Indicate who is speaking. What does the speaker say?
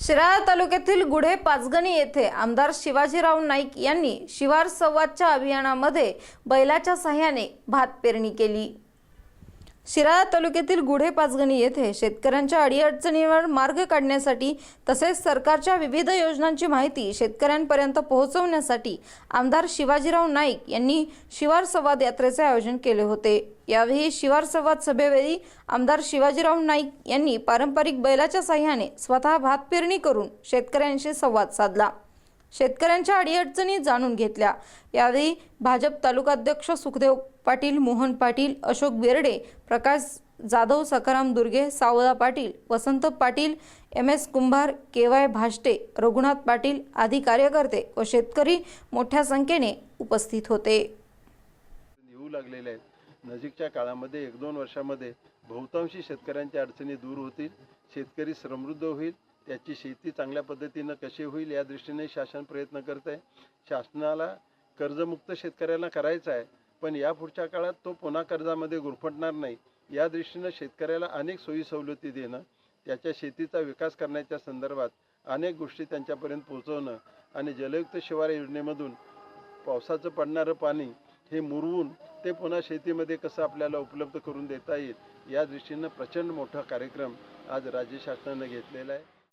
Speaker 1: शिराळा तालुक्यातील गुढे पाचगणी येथे आमदार शिवाजीराव नाईक यांनी शिवार संवादच्या अभियानामध्ये बैलाच्या सहाय्याने भात पेरणी केली. शिराळा तालुक्यातील गुढे पाचगणी येथे शेतकऱ्यांच्या अडीअडचणीवर मार्ग काढण्यासाठी तसेच सरकारच्या विविध योजनांची माहिती शेतकऱ्यांपर्यंत पोहोचवण्यासाठी आमदार शिवाजीराव नाईक यांनी शिवार संवाद यात्रेचे आयोजन केले होते. यावेळी शिवार संवाद सभेवेळी आमदार शिवाजीराव नाईक यांनी पारंपरिक बैलाच्या साह्याने स्वतः भात पेरणी करून शेतकऱ्यांशी संवाद साधला. शेतकऱ्यांच्या अडीअडचणी जाणून घेतल्या. यावेळी भाजप तालुकाध्यक्ष सुखदेव पाटील मोहन पाटील अशोक बेर्डे प्रकाश Jadhav Sakharam Durge Sawala Patil Vasant Patil M S Kumbhar K Y Bhashte Raghunath Patil आदी कार्यकर्ते व शेतकरी मोठ्या संख्येने उपस्थित होते.
Speaker 2: येऊ लागलेले आहेत. नजीकच्या काळामध्ये एक दोन वर्षामध्ये बहुतांशी शेतकऱ्यांच्या अडचणी दूर होतील. शेतकरी समृद्ध होईल. त्याची शेती चांगल्या पद्धतीनं कशी होईल या दृष्टीने शासन प्रयत्न करत आहे शासनाला कर्जमुक्त शेतकऱ्याला करायचं आहे पण या पुढच्या काळात तो पुन्हा कर्जामध्ये गुरफटणार नाही. या दृष्टीनं शेतकऱ्याला अनेक सोयी सवलती देणं त्याच्या शेतीचा विकास करण्याच्या संदर्भात अनेक गोष्टी त्यांच्यापर्यंत पोहोचवणं आणि जलयुक्त शिवार योजनेमधून पावसाचं पडणारं पाणी हे मुरवून ते पुन्हा शेतीमध्ये कसं आपल्याला उपलब्ध करून देता येईल या दृष्टीनं प्रचंड मोठा कार्यक्रम आज राज्य शासनानं घेतलेला आहे.